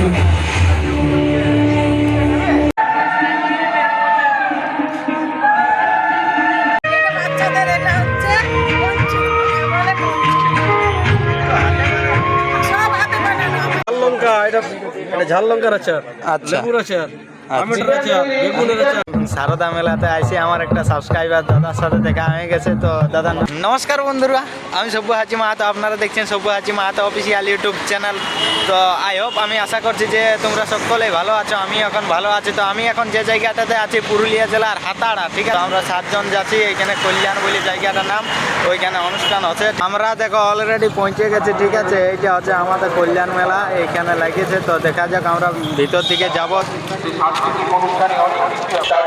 এটা ঝাল লঙ্কা এটা এটা ঝাল লঙ্কার আচার আচ্ছা। লেবুর আচার টমেটোর আচার বেগুনের আচার সারদা মেলাতে আইসি আমার একটা সাবস্ক্রাইবার দাদার সাথে দেখা হয়ে গেছে, তো দাদা নমস্কার বন্ধুরা, আমি সব্য হাজি মাহাতো, আপনারা দেখছেন সব্য Haji Mahato official YouTube channel তো আই হোপ আমি আশা করছি যে তোমরা সকলেই ভালো আছো আমি এখন ভালো আছি। তো আমি এখন যে জায়গাটাতে আছি, পুরুলিয়া জেলার হাতাড়া, ঠিক আছে? আমরা সাতজন যাচ্ছি এখানে কল্যাণ বলে জায়গাটার নাম, ওইখানে অনুষ্ঠান আছে আমরা দেখো অলরেডি পৌঁছে গেছি, ঠিক আছে? এইটা হচ্ছে আমাদের কল্যাণ মেলা, এইখানে লাগিয়েছে। তো দেখা যাক আমরা ভিতর দিকে যাব। ও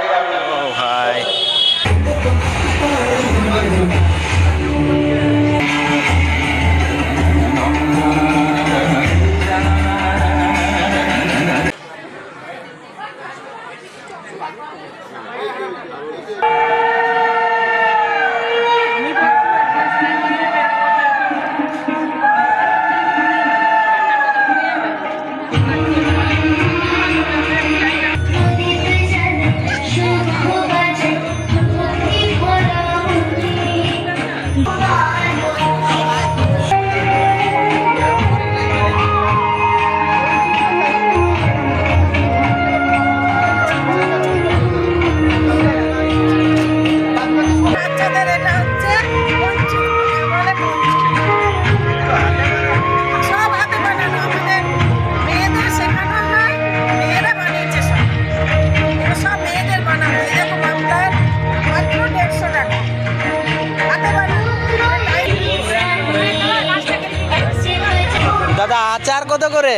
Oh, hi. আচার কত করে?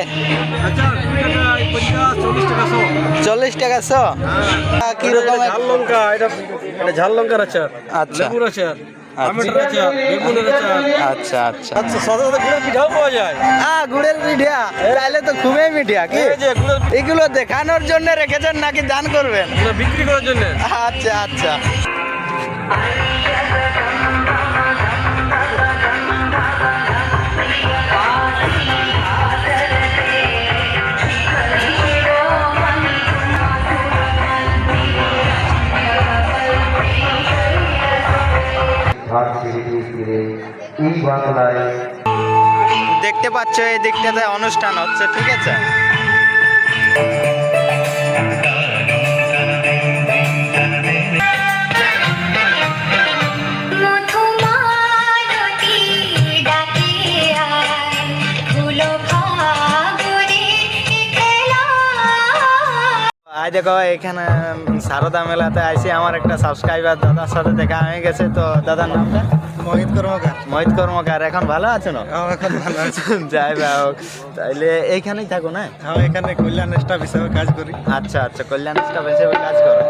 চল্লিশ টাকা শো। চল্লিশ কি রকম ঝাল লঙ্কা এটা ঝাল লঙ্কার আচার আচ্ছা। লেবুর আচার আচ্ছা। আচ্ছা আচ্ছা। গুড়ের তাহলে তো খুবই মিঠিয়া কি? এগুলো দেখানোর জন্য রেখেছেন নাকি দান করবেন? বিক্রি করার জন্য। আচ্ছা আচ্ছা। দেখতে পাচ্ছ এই দিকটাতে অনুষ্ঠান হচ্ছে ঠিক আছে? আই দেখো এখানে সারদা মেলাতে আইসি। আমার একটা সাবস্ক্রাইবার দাদার সাথে দেখা হয়ে গেছে। তো দাদার নামটা? মোহিত কর্মকার। মোহিত কর্মকার। এখন ভালো আছো না? এখন ভালো আছে। যাই হোক তাইলে এইখানেই থাকো না? আমি এখানে কল্যাণ স্টাফ হিসেবে কাজ করি। আচ্ছা আচ্ছা কল্যাণ স্টাফ হিসেবে কাজ করো।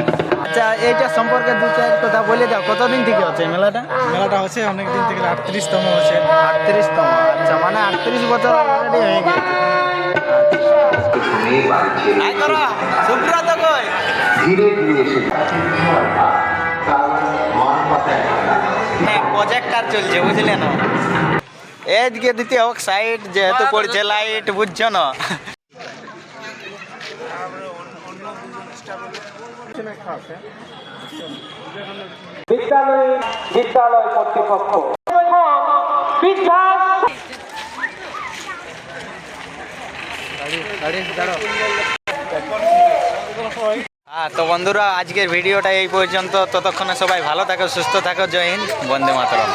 আচ্ছা এইটা সম্পর্কে দু চার কথা বলে দাও। কতদিন থেকে হচ্ছে মেলাটা? মেলাটা হচ্ছে অনেক দিন থেকে আটত্রিশতম হচ্ছে। আটত্রিশতম। আচ্ছা মানে আটত্রিশ বছর অলরেডি হয়ে গেছে। সুব্রত কই? ধীরে ধীরে এসে মান পাতায় প্রজেক্টার চলছে বুঝলে না? এদিকে দিতে হোক সাইড যেহেতু পড়ছে লাইট বুঝছ না? হ্যাঁ তো বন্ধুরা, আজকের ভিডিওটা এই পর্যন্ত। ততক্ষণে সবাই ভালো থাকো, সুস্থ থাকো। জয় হিন্দ, বন্দে মাতরম।